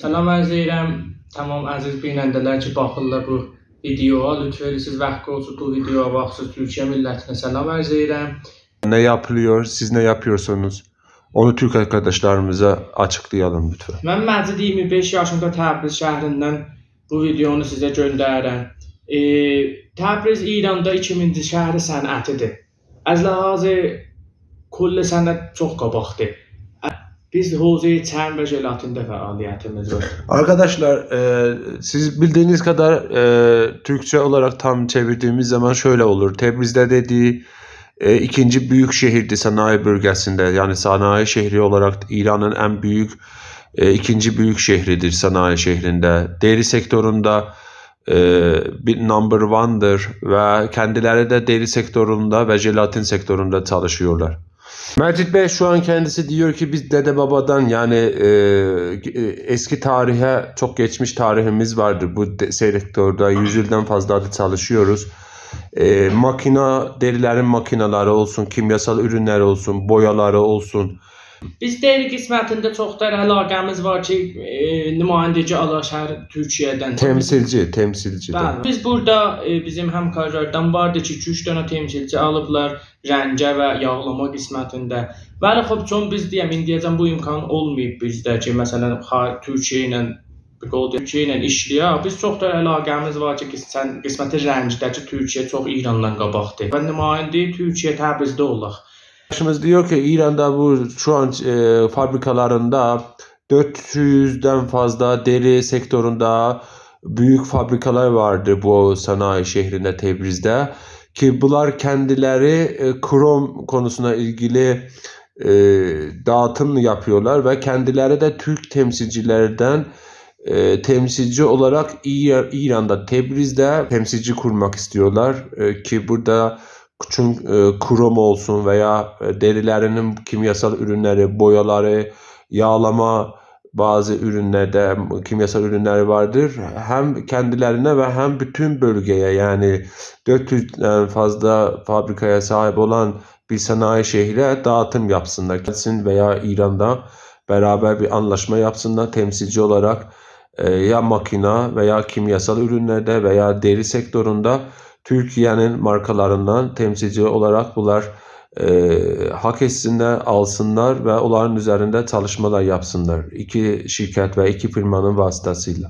Salam arz edirəm tamam əziz binəndələr ki, baxırlar bu videoya. Lütf edirsiniz vaxt olsun bu videoya baxsız Türkiyə millətinə salam arz edirəm. Ne yapılıyor, siz ne yapıyorsunuz? Onu Türk arkadaşlarımıza açıklayalım lütfen. Mən Məcid 25 yaşında Təbriz şəhərindən bu videonu sizə göndərirəm. E, Təbriz İranda 2000-ci şəhəri sənətidir. Az ləhazı kulli sənət çox qabaqdır. Biz Hozey Çən və Jelatində fəaliyyətimiz var. Arkadaşlar e, siz bildiğiniz kadar e, Türkçe olarak tam çevirdiğimiz zaman şöyle olur. Tebriz'de dediği e, ikinci büyük şehirdi sanayi bölgesinde. Yani sanayi şehri olarak İran'ın en büyük e, ikinci büyük şehridir sanayi şehrinde. Deri sektöründe e, bir number one'dır ve kendileri de deri sektöründe ve jelatin sektöründe çalışıyorlar. Mecit Bey şu an kendisi diyor ki biz dede babadan yani e, e, eski tarihe çok geçmiş tarihimiz vardır bu de, sektörde. Yüz yıldan fazla da çalışıyoruz. E, makina, derilerin makinaları olsun, kimyasal ürünler olsun, boyaları olsun. Biz deri qismətində çoxdur əlaqəmiz var ki, e, nümayəndəci ala şəhər Türkiyədən. Temsilci. de. Bəli. Biz burada e, bizim həmkarlardan vardı ki, 2-3 dənə temsilci alıblar rəngə və yağlama qismətində. Bəli, xop çon biz deyəm, indiyəcən bu imkan olmayıb bizdə ki, məsələn, Türkiyə ilə qol Türkiyə ilə işləyə. Biz çox da əlaqəmiz var ki, sən qisməti rəngdəki Türkiyə çox İrandan qabaqdır. Və nümayəndə Türkiyə Təbrizdə olaq. Arkadaşımız diyor ki İran'da bu şu an e, fabrikalarında 400'den fazla deri sektöründe büyük fabrikalar vardı bu sanayi şehrinde Tebriz'de. Ki bunlar kendileri e, krom konusuna ilgili e, dağıtım yapıyorlar ve kendileri de Türk temsilcilerden e, temsilci olarak İran'da Tebriz'de temsilci kurmak istiyorlar. E, ki burada çünkü e, krom olsun veya e, derilerinin kimyasal ürünleri, boyaları, yağlama bazı ürünlerde kimyasal ürünleri vardır. Hem kendilerine ve hem bütün bölgeye yani 400'den fazla fabrikaya sahip olan bir sanayi şehre dağıtım yapsınlar. Gelsin veya İran'da beraber bir anlaşma yapsınlar temsilci olarak e, ya makina veya kimyasal ürünlerde veya deri sektöründe Türkiye'nin markalarından temsilci olarak bunlar e, hak etsinler, alsınlar ve onların üzerinde çalışmalar yapsınlar. İki şirket ve iki firmanın vasıtasıyla.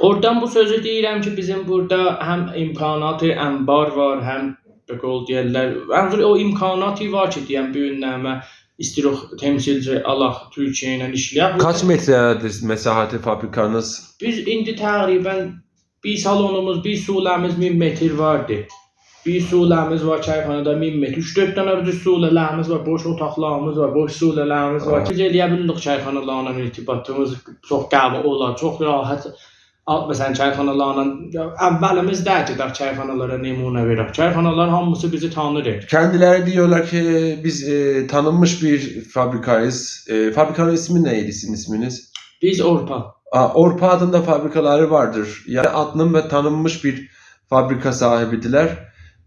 Oradan bu sözü deyirəm ki, bizim burada həm imkanatı ənbar var, həm qol deyirlər. Məncə o imkanatı var ki, deyəm bu günləmə istiroq temsilci Allah Türkiyə ilə işləyək. Kaç metredir mesahati fabrikanız? Biz indi təqribən bir salonumuz, bir suləmiz 1000 metr vardı. Bir suləmiz var çayxanada 1000 metr. 3-4 dənə biz sulələrimiz var, boş otaqlarımız var, boş sulələrimiz var. Biz eləyə bilirik çayxanalarla irtibatımız çox qəvi olar, çox rahat. Məsələn çayxanalarla əvvəlimiz dərəcədə çayxanalara nümunə verək. Çayxanalar hamısı bizi tanır. Kendileri diyorlar ki biz e, tanınmış bir fabrikayız. E, fabrikanın ismi neydi sizin isminiz? Biz Aa, Orpa adında fabrikaları vardır. Yani adının ve tanınmış bir fabrika sahibidiler.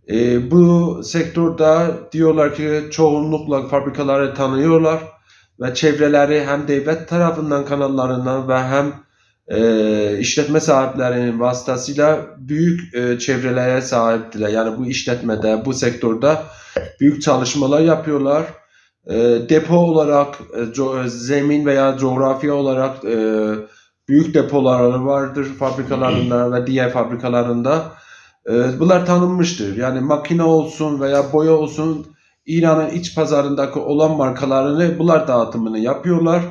Ee, bu sektörde diyorlar ki çoğunlukla fabrikaları tanıyorlar ve çevreleri hem devlet tarafından kanallarından ve hem e, işletme sahiplerinin vasıtasıyla büyük e, çevrelere sahiptiler. Yani bu işletmede, bu sektörde büyük çalışmalar yapıyorlar. E, depo olarak, e, co- zemin veya coğrafya olarak e, büyük depoları vardır fabrikalarında ve diğer fabrikalarında. Ee, bunlar tanınmıştır. Yani makine olsun veya boya olsun İran'ın iç pazarındaki olan markalarını bunlar dağıtımını yapıyorlar.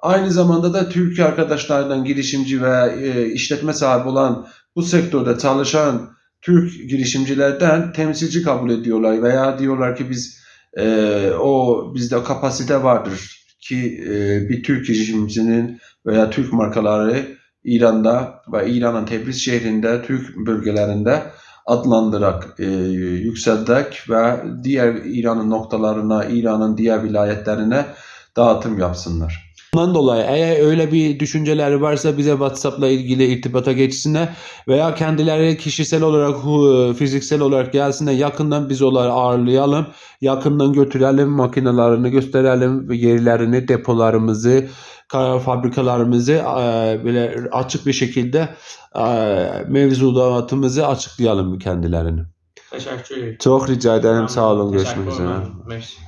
Aynı zamanda da Türkiye arkadaşlarından girişimci ve e, işletme sahibi olan bu sektörde çalışan Türk girişimcilerden temsilci kabul ediyorlar veya diyorlar ki biz e, o bizde kapasite vardır ki e, bir Türk girişimcinin veya Türk markaları İran'da ve İran'ın Tebriz şehrinde, Türk bölgelerinde adlandırarak e, yükselterek ve diğer İran'ın noktalarına, İran'ın diğer vilayetlerine dağıtım yapsınlar. Bundan dolayı eğer öyle bir düşünceleri varsa bize WhatsApp'la ilgili irtibata geçsinler veya kendileri kişisel olarak fiziksel olarak gelsinler yakından biz onları ağırlayalım yakından götürelim makinelerini gösterelim yerlerini depolarımızı fabrikalarımızı e, böyle açık bir şekilde e, açıklayalım kendilerine. Təşəkkür edirəm. Çok rica ederim. Sağ olun. Görüşmek üzere. Merci.